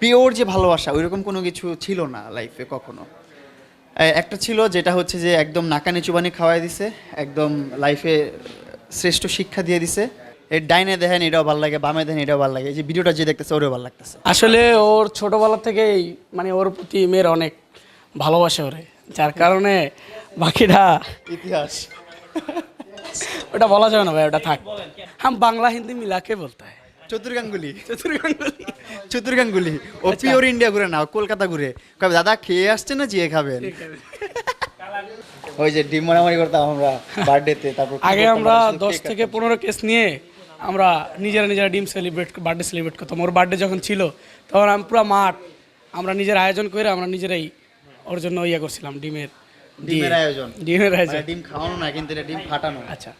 Pure যে ভালোবাসা ওইরকম কোনো কিছু ছিল না লাইফে কখনো। একটা ছিল যেটা হচ্ছে যে একদম নাকানি চুবানি খাওয়াই দিছে একদম লাইফে শ্রেষ্ঠ শিক্ষা দিয়ে দিছে। এর ডাইনে দেখেন এটাও ভালো লাগে বামে দেখেন এটাও ভালো লাগে এই যে ভিডিওটা যে দেখতেছে ওরেও ভালো লাগতেছে। আসলে ওর ছোটবেলা থেকেই মানে ওর প্রতি মেয়ের অনেক ভালোবাসা ওরে যার কারণে বাকিটা ইতিহাস। ওটা বলা যাবে না ভাই ওটা থাক। হ্যাঁ বাংলা হিন্দি মিলাকে বলতে হয়। চতুর গাঙ্গুলি চতুর গাঙ্গুলি চতুর গাঙ্গুলি ও পিওর ইন্ডিয়া ঘুরে না কলকাতা ঘুরে। কবে দাদা খেয়ে আসছে না জিয়ে খাবেন? ওই যে ডিম মারামারি করতাম আমরা বার্থডেতে তারপর আগে আমরা দশ থেকে পনেরো কেস নিয়ে আমরা নিজেরা নিজেরা ডিম সেলিব্রেট বার্থডে সেলিব্রেট করতাম। ওর বার্থডে যখন ছিল তখন আমি পুরো মাঠ আমরা নিজের আয়োজন করে আমরা নিজেরাই ওর জন্য ইয়ে করছিলাম ডিমের। ডিমের আয়োজন। ডিমের আয়োজন। মানে ডিম খাওয়ানো না কিন্তু ডিম ফাটানো। আচ্ছা।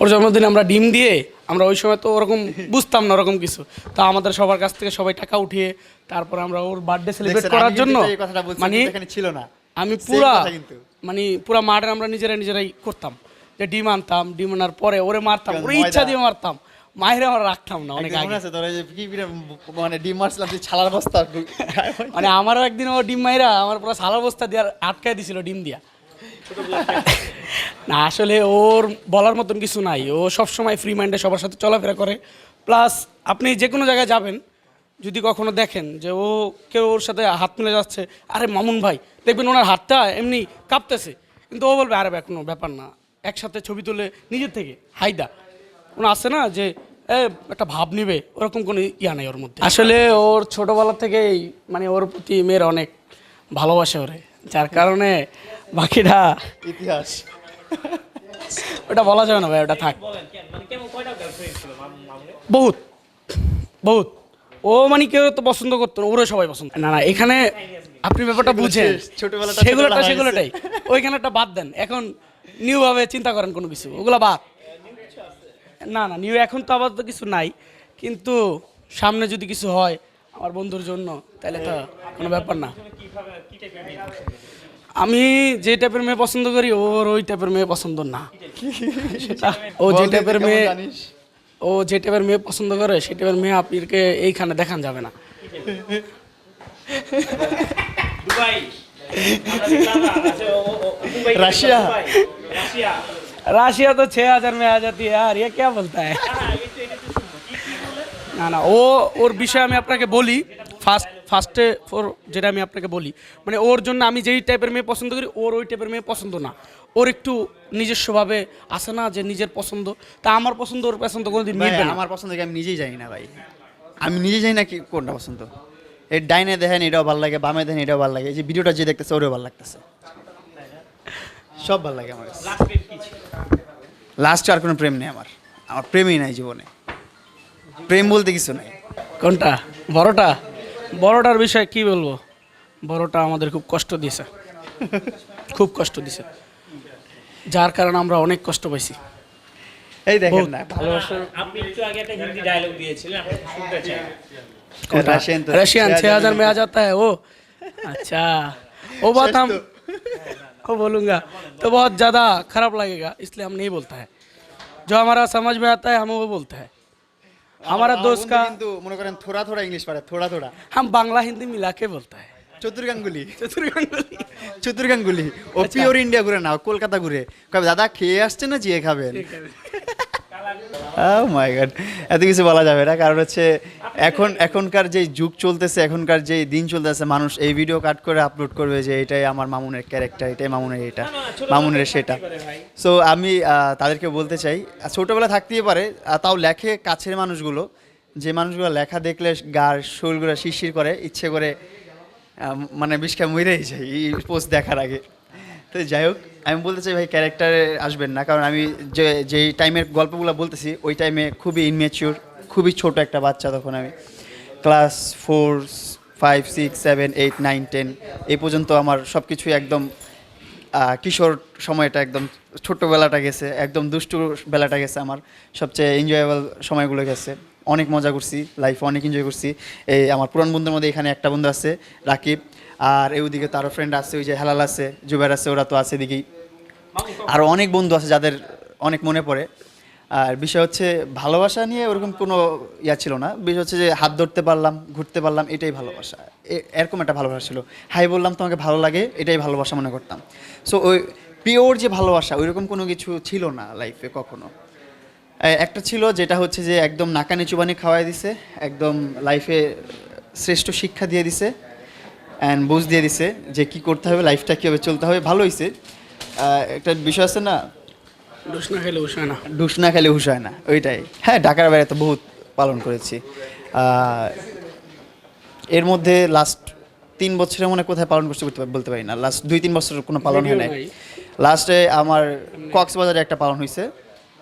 ওর জন্মদিনে আমরা ডিম দিয়ে আমরা ওই সময় তো ওরকম বুঝতাম না ওরকম কিছু। তো আমাদের সবার কাছ থেকে সবাই টাকা উঠিয়ে তারপর আমরা ওর বার্থডে সেলিব্রেট করার জন্য মানে ছিল না। আমি পুরা মানে পুরা মাঠে আমরা নিজেরাই নিজেরাই করতাম। যে ডিম আনতাম ডিম আনার পরে ওরে মারতাম ওরে ইচ্ছা দিয়ে মারতাম। মায়ের আমরা রাখতাম না অনেক আগে। আছে তোর কি মানে ডিম মারছিলাম তুই ছালার বস্তা। মানে আমারও একদিন ও ডিম মাইরা আমার পুরো সালা বস্তা দিয়ে আটকায় দিছিল ডিম দিয়া। না, আসলে ওর বলার মতন কিছু নাই। ও সবসময় ফ্রি মাইন্ডে সবার সাথে চলাফেরা করে। প্লাস আপনি যে কোনো জায়গায় যাবেন, যদি কখনো দেখেন যে ও কেউ ওর সাথে হাত মিলে যাচ্ছে, আরে মামুন ভাই, দেখবেন ওনার হাতটা এমনি কাঁপতেছে। কিন্তু ও বলবে, আরে কোনো ব্যাপার না। একসাথে ছবি তুলে নিজের থেকে হাইদা ওনা আছে না যে একটা ভাব নিবে। ওরকম কোনো ইয়া নাই ওর মধ্যে। আসলে ওর ছোটবেলা থেকেই মানে ওর প্রতি মেয়ের অনেক ভালোবাসে ওরে। যার কারণে বাকিটা ইতিহাস। ওটা বলা যাবে না ভাই ওটা থাক। বহুত বহুত। ও মানে কেউ তো পছন্দ করতো না ওরে সবাই পছন্দ না না এখানে আপনি ব্যাপারটা বুঝেন। শেষ, ছোটবেলাটা সেগুলোটা ছোটবেলা সেগুলোটাই। ওইখানে একটা বাদ দেন। এখন নিউ ভাবে চিন্তা করেন কোনো কিছু। ওগুলো বাদ। না না নিউ এখন তো আপাতত কিছু নাই। কিন্তু সামনে যদি কিছু হয় আমার বন্ধুর জন্য তাহলে তো কোনো ব্যাপার না। আমি যে টাইপের মেয়ে পছন্দ করি ওর ওই টাইপের মেয়ে পছন্দ না। ও যে টাইপের মেয়ে ও যে টাইপের মেয়ে পছন্দ করে সে টাইপের মেয়ে আপনাকে এইখানে দেখান যাবে না। রাশিয়া। রাশিয়া। তো ছ হাজার মেয়ে আজাদি আর ইয়ে কে বলতা না না ও ওর বিষয়ে আমি আপনাকে বলি ফার্স্ট ফার্স্টে ওর যেটা আমি আপনাকে বলি মানে ওর জন্য আমি যেই টাইপের মেয়ে পছন্দ করি ওর ওই টাইপের মেয়ে পছন্দ না। ওর একটু নিজস্বভাবে আসে না যে নিজের পছন্দ তা আমার পছন্দ ওর পছন্দ কোনোদিন ভাই, মিলবে না। আমার পছন্দ কি আমি নিজেই জানি না ভাই? আমি নিজেই জানি না কি কোনটা পছন্দ? এর ডাইনে দেখেন এটাও ভালো লাগে বামে দেখেন এটাও ভালো লাগে এই যে ভিডিওটা যে দেখতেছে ওরও ভালো লাগতেছে। সব ভালো লাগে আমার লাস্ট আর কোনো প্রেম নেই আমার। আমার প্রেমই নাই জীবনে। প্রেম বলতে কিছু নাই। কোনটা? বড়টা? বড়টার বিষয়ে কি বলবো বড়টা আমাদের খুব কষ্ট দিয়েছে খুব কষ্ট দিছে যার কারণে আমরা অনেক কষ্ট পাইছি এই দেখেন না ভালোবাসা আপনি একটু আগে একটা হিন্দি ডায়লগ দিয়েছিলেন আপনি শুনতে চাই রাশিয়ান তো रशियन छः हजार में आ जाता है वो अच्छा वो बात हम वो बोलूँगा तो बहुत ज़्यादा खराब लगेगा इसलिए हम नहीं बोलता है जो हमारा समझ में आता है हम वो बोलते हैं हमारा दोस्त का কিন্তু মনে করেন থোড়া থোড়া ইংলিশ পারে থোড়া থোড়া हम बांग्ला हिंदी मिला के बोलता है চতুর গাঙ্গুলি चतुर गांगुली চতুর গাঙ্গুলি ও পিওর ইন্ডিয়া ঘুরে না ও কলকাতা ঘুরে কবে দাদা খেয়ে আসছে না জিয়ে খাবেন ও মাই গড এত কিছু বলা যাবে না কারণ হচ্ছে এখন এখনকার যে যুগ চলতেছে এখনকার যে দিন চলতেছে মানুষ এই ভিডিও কাট করে আপলোড করবে যে এটাই আমার মামুনের ক্যারেক্টার এটাই মামুনের এটা মামুনের সেটা। সো আমি তাদেরকে বলতে চাই ছোটবেলা থাকতেই পারে তাও লেখে কাছের মানুষগুলো যে মানুষগুলো লেখা দেখলে গার শরীরগুলো শিরশির করে ইচ্ছে করে মানে বিষকা মরেই যায় এই পোস্ট দেখার আগে। যাই হোক, আমি বলতে চাই ভাই ক্যারেক্টারে আসবেন না, কারণ আমি যে যেই টাইমের গল্পগুলো বলতেছি, ওই টাইমে খুবই ইনমেচিওর খুবই ছোট একটা বাচ্চা তখন আমি। Class four five six seven eight nine ten এই পর্যন্ত আমার সব কিছুই একদম কিশোর সময়টা একদম, ছোট্টবেলাটা গেছে, একদম দুষ্টু বেলাটা গেছে আমার, সবচেয়ে এনজয়েবল সময়গুলো গেছে। অনেক মজা করছি লাইফে অনেক এনজয় করছি। এই আমার পুরান বন্ধুর মধ্যে এখানে একটা বন্ধু আছে, রাকিব। আর এই ওদিকে তারও ফ্রেন্ড আছে, ওই যে হেলাল আছে, জুবের আছে, ওরা তো আছে এদিকেই। আরও অনেক বন্ধু আছে যাদের অনেক মনে পড়ে। আর বিষয় হচ্ছে, ভালোবাসা নিয়ে ওরকম কোনো ইয়া ছিল না। বিষয় হচ্ছে যে হাত ধরতে পারলাম, ঘুরতে পারলাম, এটাই ভালোবাসা। এরকম একটা ভালোবাসা ছিল। হাই বললাম, তোমাকে ভালো লাগে, এটাই ভালোবাসা মনে করতাম। সো ওই পিওর যে ভালোবাসা, ওইরকম কোনো কিছু ছিল না লাইফে কখনো। একটা ছিল যেটা হচ্ছে যে একদম নাকানি চুবানি খাওয়াই দিছে একদম লাইফে শ্রেষ্ঠ শিক্ষা দিয়ে দিছে অ্যান্ড বুঝ দিয়ে দিছে যে কি করতে হবে লাইফটা কীভাবে চলতে হবে ভালো হয়েছে একটা বিষয় আছে না? দোষ না খেলে উস হয় না। ডুস না খেলে হুশ হয় না ওইটাই। হ্যাঁ ঢাকার বাইরে তো বহুত পালন করেছি। এর মধ্যে লাস্ট তিন বছরের মনে কোথায় পালন করছি বলতে বলতে পারি না। লাস্ট দুই তিন বছর কোনো পালন হয় নাই। লাস্টে আমার কক্সবাজারে একটা পালন হয়েছে